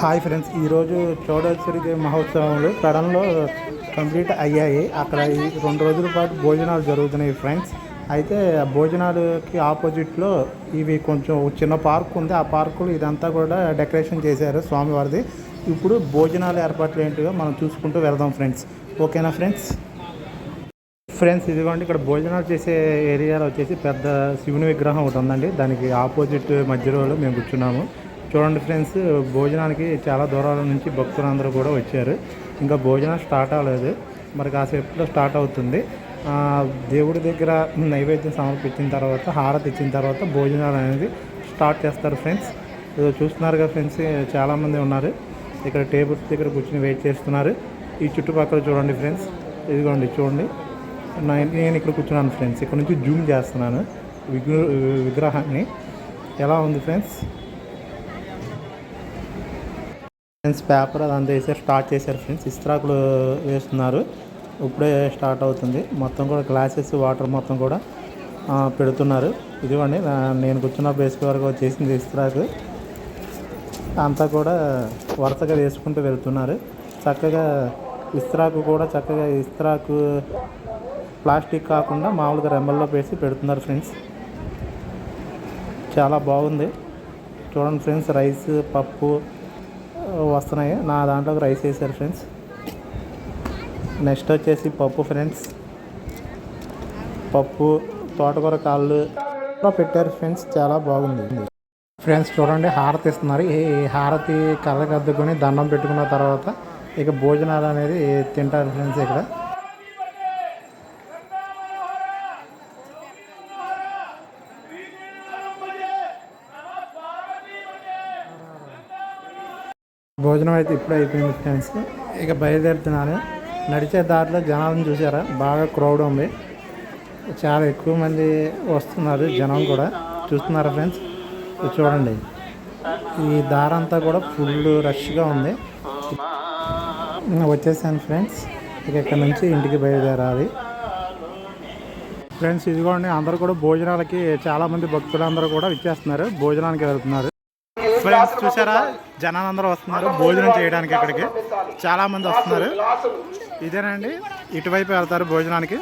Hi friends ఈరోజు చౌడేశ్వరి మహోత్సవంలో సడన్లో complete అయ్యాయి. అక్కడ ఈ రెండు రోజుల పాటు భోజనాలు జరుగుతున్నాయి ఫ్రెండ్స్. అయితే ఆ భోజనాలకి ఆపోజిట్లో ఇవి కొంచెం చిన్న పార్క్ ఉంది. ఆ పార్కులో ఇదంతా కూడా డెకరేషన్ చేశారు స్వామివారిది. ఇప్పుడు భోజనాల ఏర్పాట్లు ఏంటివో మనం చూసుకుంటూ వెళ్దాం ఫ్రెండ్స్. ఓకేనా ఫ్రెండ్స్? ఫ్రెండ్స్ ఇదిగోండి ఇక్కడ భోజనాలు చేసే ఏరియాలో వచ్చేసి పెద్ద శివుని విగ్రహం ఒకటి ఉందండి. దానికి ఆపోజిట్ మధ్యలో మేము కూర్చున్నాము. చూడండి ఫ్రెండ్స్ భోజనానికి చాలా దూరాల నుంచి భక్తులందరూ కూడా వచ్చారు. ఇంకా భోజనం స్టార్ట్ అవ్వలేదు. మరి కాసేపులో స్టార్ట్ అవుతుంది. దేవుడి దగ్గర నైవేద్యం సమర్పించిన తర్వాత హారతి ఇచ్చిన తర్వాత భోజనాలు అనేది స్టార్ట్ చేస్తారు ఫ్రెండ్స్. ఇదిగో చూస్తున్నారుగా ఫ్రెండ్స్ చాలామంది ఉన్నారు. ఇక్కడ టేబుల్స్ దగ్గర కూర్చొని వెయిట్ చేస్తున్నారు. ఈ చుట్టుపక్కల చూడండి ఫ్రెండ్స్. ఇదిగోండి చూడండి. నేను ఇక్కడ కూర్చున్నాను ఫ్రెండ్స్. ఇక్కడ నుంచి జూమ్ చేస్తున్నాను. విగ్ర విగ్రహాన్ని. ఎలా ఉంది ఫ్రెండ్స్? ఫ్రెండ్స్ పేపర్ అదంతా వేసారు స్టార్ట్ చేశారు ఫ్రెండ్స్. ఇస్త్రాకులు వేస్తున్నారు. ఇప్పుడే స్టార్ట్ అవుతుంది. మొత్తం కూడా గ్లాసెస్ వాటర్ మొత్తం కూడా పెడుతున్నారు. ఇదిగోండి నేను కూర్చున్న బేసిక్ వరకు వచ్చేసింది ఇస్త్రాకు. అంతా కూడా వరుసగా వేసుకుంటూ వెళ్తున్నారు. చక్కగా ఇస్త్రాకు కూడా చక్కగా ఇస్త్రాకు ప్లాస్టిక్ కాకుండా మామూలుగా రెమ్మల్లో వేసి పెడుతున్నారు ఫ్రెండ్స్. చాలా బాగుంది. చూడండి ఫ్రెండ్స్ రైస్ పప్పు వస్తున్నాయి. నా దాంట్లోకి రైస్ వేసారు ఫ్రెండ్స్. నెక్స్ట్ వచ్చేసి పప్పు ఫ్రెండ్స్. పప్పు తోటకూర కాళ్ళు పెట్టారు ఫ్రెండ్స్. చాలా బాగుంది. ఫ్రెండ్స్ చూడండి హారతి ఇస్తున్నారు. ఈ హారతి కళ్ళకి అద్దుకొని దండం పెట్టుకున్న తర్వాత ఇక భోజనాలు అనేది తింటారు ఫ్రెండ్స్ ఇక్కడ. భోజనం అయితే ఇప్పుడే అయిపోయింది ఫ్రెండ్స్ ఇక బయలుదేరుతున్నాను. నడిచే దారిలో జనాలను చూసారా బాగా క్రౌడ్ ఉంది. చాలా ఎక్కువ మంది వస్తున్నారు జనం కూడా. చూస్తున్నారా ఫ్రెండ్స్ చూడండి. ఈ దారంతా కూడా ఫుల్ రష్గా ఉంది. వచ్చేసాను ఫ్రెండ్స్ ఇక ఇక్కడ నుంచి ఇంటికి బయలుదేరాలి. ఫ్రెండ్స్ ఇదిగోండి అందరూ కూడా భోజనాలకి చాలా మంది భక్తులందరూ కూడా ఇచ్చేస్తున్నారు భోజనానికి వెళ్తున్నారు. ఫ్రెండ్స్ చూసారా జనాలు అందరూ వస్తున్నారు భోజనం చేయడానికి ఇక్కడికి. చాలా మంది వస్తున్నారు. ఇదేనండి ఇటువైపు వెళ్తారు భోజనానికి.